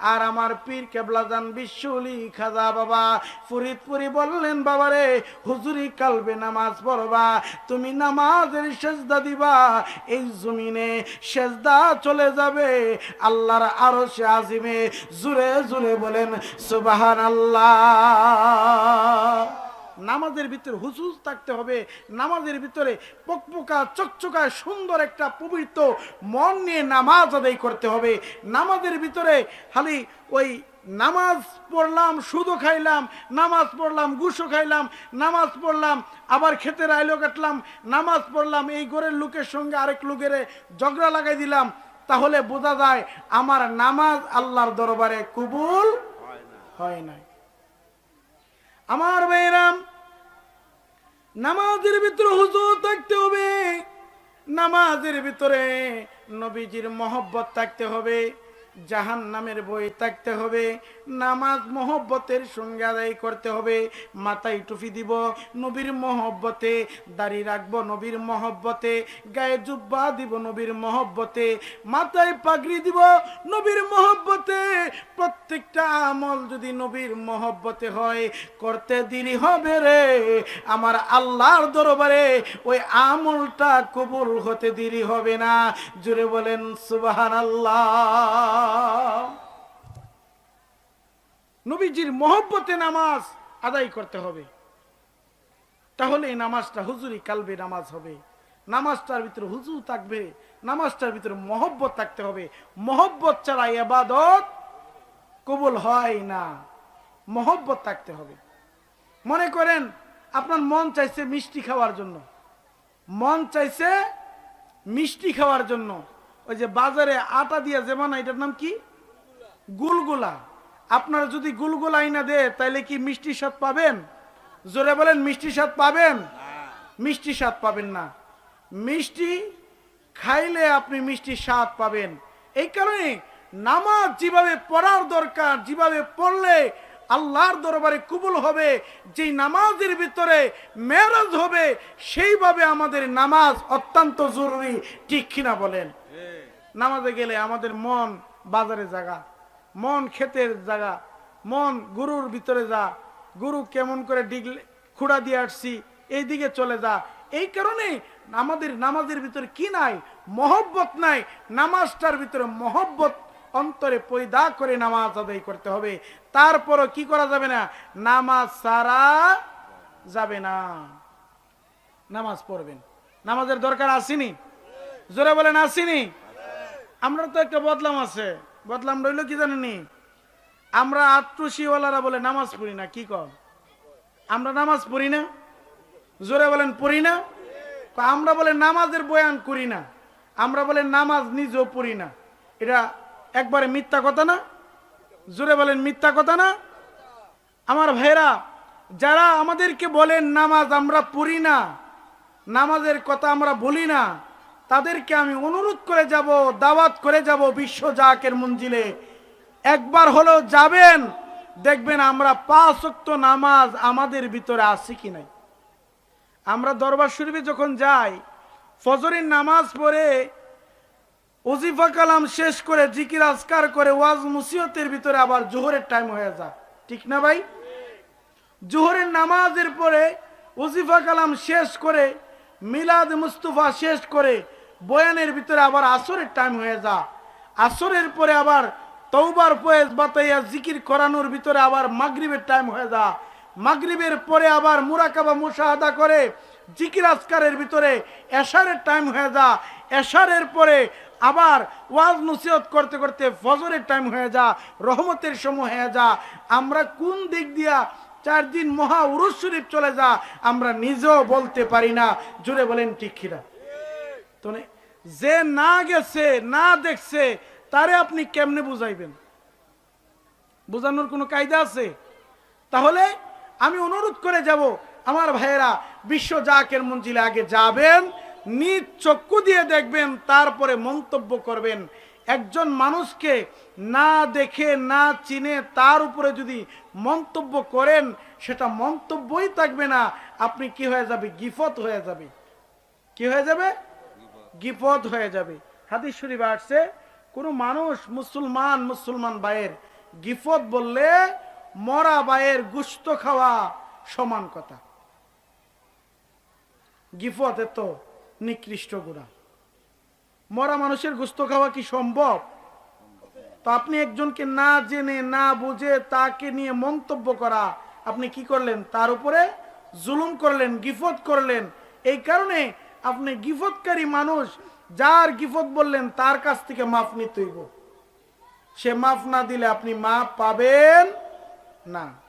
আর আমার পীর কেবলাজান বিশ্বলি খাজা বাবা, ফরিদপুরি বললেন, বাবারে, হুজুরি কালবে নামাজ পড়বা, তুমি নামাজের সেজদা দিবা, এই জমিনে সেজদা চলে যাবে। আল্লাহর আরও সে আজিমে জুড়ে জুড়ে বলেন সুবাহান আল্লাহ নামাজের ভিতরে হুসুস থাকতে হবে, নামাজের ভিতরে পকপকা, চকচকায় সুন্দর একটা পবিত্র মন নিয়ে নামাজ আদায় করতে হবে। নামাজের ভিতরে খালি ওই নামাজ পড়লাম, সুদও খাইলাম, নামাজ পড়লাম গুসও খাইলাম, নামাজ পড়লাম, আবার খেতে রাইলো কাটলাম, নামাজ পড়লাম, এই ঘরের লোকের সঙ্গে আরেক লোকের ঝগড়া লাগাই দিলাম, তাহলে বোঝা যায় আমার নামাজ আল্লাহর দরবারে কবুল হয় নাই। আমার ভাইরাম নামাজের ভিতরে হুজুর থাকতে হবে। নামাজের ভিতরে নবীজির মহব্বত থাকতে হবে। জাহান নামের বই থাকতে হবে, নামাজ মহব্বতের সঙ্গে আদায় করতে হবে। মাথায় টুপি দিব, নবীর মহব্বতে দাড়ি রাখব, নবীর মহব্বতে গায়ে জুব্বা দিব, নবীর মহব্বতে মাথায় পাগড়ি দিব, নবীর মহব্বতে প্রত্যেকটা আমল যদি নবীর মহব্বতে হয়, করতে দেরি হবে রে। আমার আল্লাহর দরবারে ওই আমলটা কবুল হতে দেরি হবে না। জুড়ে বলেন সুবাহান আল্লাহ নবীজির মহব্বতে নামাজ আদায় করতে হবে। তাহলে এই নামাজটা হুজুরি কালবে নামাজ হবে। নামাজটার ভিতরে হুজু থাকবে, নামাজটার ভিতরে মহব্বত থাকতে হবে। মহব্বত ছাড়া এবাদত কবুল হয় না। মহব্বত থাকতে হবে। মনে করেন, আপনার মন চাইছে মিষ্টি খাওয়ার জন্য। মন চাইছে মিষ্টি খাওয়ার জন্য। ওই যে বাজারে আটা দিয়ে যেমন এটার নাম কি? গুলগুলা। আপনারা যদি গুলগুলা আইনা দে তাইলে কি মিষ্টি স্বাদ পাবেন? জোরে বলেন, মিষ্টি স্বাদ পাবেন? মিষ্টি স্বাদ পাবেন না। মিষ্টি খাইলে আপনি মিষ্টি স্বাদ পাবেন। এই কারণে নামাজ যেভাবে পড়ার দরকার, যেভাবে পড়লে আল্লাহর দরবারে কবুল হবে, যেই নামাজের ভিতরে মেরাজ হবে, সেইভাবে আমাদের নামাজ অত্যন্ত জরুরি, ঠিক কিনা বলেন? নামাজে গেলে আমাদের মন বাজারে জাগা, মন ক্ষেতের জাগা, মন গুরুর ভিতরে যা, গুরু কেমন করে ডিগলে খুঁড়া দিয়ে আসছি এই দিকে চলে যা। এই কারণে আমাদের নামাজের ভিতরে কি নাই? মহব্বত নাই। নামাজটার ভিতরে মহব্বত অন্তরে পয়দা করে নামাজ আদায় করতে হবে। তারপরও কি করা যাবে না? নামাজ সারা যাবে না। নামাজ পড়বেন। নামাজের দরকার আসেনি? জোরে বলেন, আসেনি? আমরা তো একটা বদলাম আছে। বদলাম রইল কি জানেনি আমরা আত্মসিওয়ালারা বলে নামাজ পড়ি না, কি কর আমরা নামাজ পড়ি না? জোরে বলেন পড়ি না? আমরা বলে নামাজের বয়ান করি না। আমরা বলে নামাজ নিজেও পড়ি না। এটা একবারে মিথ্যা কথা না? জোরে বলেন মিথ্যা কথা না? আমার ভাইরা যারা আমাদেরকে বলেন নামাজ আমরা পড়ি না, নামাজের কথা আমরা বলি না তাদেরকে আমি অনুরোধ করে যাব, দাওয়াত করে যাব বিশ্ব জাকের মঞ্জিলে। একবার হলেও যাবেন, দেখবেন আমরা পাঁচ ওয়াক্ত নামাজ আমাদের ভিতরে আছে কি নাই। আমরা দরবার শরীফে যখন যাই, ফজরের নামাজ পড়ে ওজিফা কালাম শেষ করে জিকির আজকার করে ওয়াজ মুসিয়তের ভিতরে আবার জোহরের টাইম হয়ে যায়। ঠিক না ভাই? জোহরের নামাজের পরে ওজিফা কালাম শেষ করে মিলাদ মুস্তফা শেষ করে বয়ানের ভিতরে আবার আসরের টাইম হয়ে যা। আসরের পরে আবার তৌবার ফয়েজ বাতাইয়া জিকির করানোর ভিতরে আবার মাগরিবের টাইম হয়ে যা। মাগরিবের পরে আবার মুরাকাবা মুশাহাদা করে জিকির আজকারের ভিতরে এশারের টাইম হয়ে যা। এশারের পরে আবার ওয়াজ নসিহত করতে করতে ফজরের টাইম হয়ে যা, রহমতের সময় হয়ে যা। আমরা কোন দিক দিয়া চার দিন মহা উরুস শরীফ চলে যা, আমরা নিজেও বলতে পারি না। জুড়ে বলেন ঠিক কিনা? তো যে না গেছে, না দেখছে, তারে আপনি কেমনে বুঝাইবেন? বোঝানোর কোনো কায়দা আছে? তাহলে আমি অনুরোধ করে যাব, আমার ভাইয়েরা, বিশ্ব জাকের মঞ্জিলে আগে যাবেন, নিজ চক্ষু দিয়ে দেখবেন, তারপরে মন্তব্য করবেন। একজন মানুষকে না দেখে, না চিনে, তার উপরে যদি মন্তব্য করেন, সেটা মন্তব্যই থাকবে না। আপনি কি হয়ে যাবে? গিফত হয়ে যাবে। কি হয়ে যাবে? গিফত হয়ে যাবে। হাদিস শরীফ আসছে, কোনো মানুষ মুসলমান মুসলমান ভাইয়ের গিফত বললে মরা ভাইয়ের গুস্ত খাওয়া সমান কথা। গিফত এত নিকৃষ্ট গুণা। মরা মানুষের গুস্ত খাওয়া কি সম্ভব? তো আপনি একজনকে না জেনে, না বুঝে তাকে নিয়ে মন্তব্য করা, আপনি কি করলেন? তার উপরে জুলুম করলেন গিফত করলেন। এই কারণে আপনি গিফতকারী মানুষ, যার গিফত বললেন, তার কাছ থেকে মাফ নিতে হইব। সে মাফ না দিলে আপনি মাফ পাবেন না।